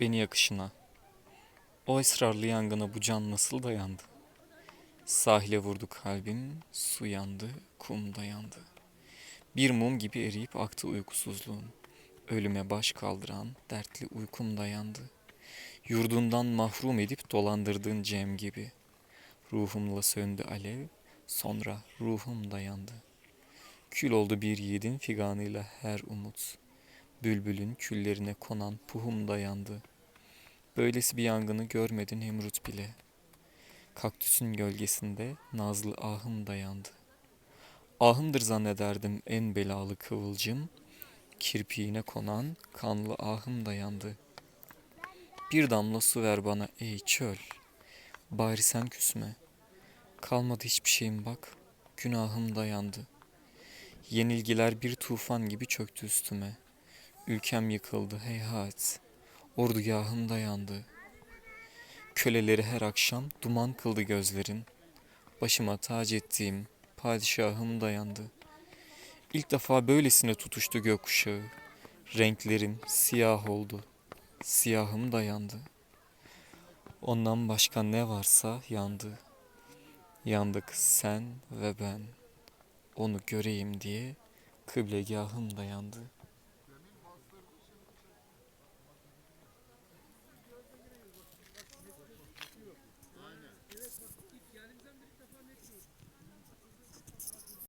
beni yakışına. O esrarlı yangına bu can nasıl dayandı? Sahile vurdu kalbim, su yandı, kum dayandı. Bir mum gibi eriyip aktı uykusuzluğum. Ölüme baş kaldıran dertli uykum dayandı. Yurdundan mahrum edip dolandırdığın Cem gibi. Ruhumla söndü alev, sonra ruhum dayandı. Kül oldu bir yiğidin figanıyla her umut. Bülbülün küllerine konan puhum dayandı. Böylesi bir yangını görmedin Nemrut bile. Kaktüsün gölgesinde nazlı ahım dayandı. Ahımdır zannederdim en belalı kıvılcım. Kirpiğine konan kanlı ahım dayandı. Bir damla su ver bana ey çöl. Bari sen küsme. Kalmadı hiçbir şeyim bak. Günahım dayandı. Yenilgiler bir tufan gibi çöktü üstüme. Ülkem yıkıldı heyhat. Ordugahım dayandı. Köleleri her akşam duman kıldı gözlerin. Başıma tac ettiğim padişahım dayandı. İlk defa böylesine tutuştu gökkuşağı. Renklerim siyah oldu. Siyahım dayandı. Ondan başka ne varsa yandı. Yandık sen ve ben. Onu göreyim diye kıblegahım dayandı.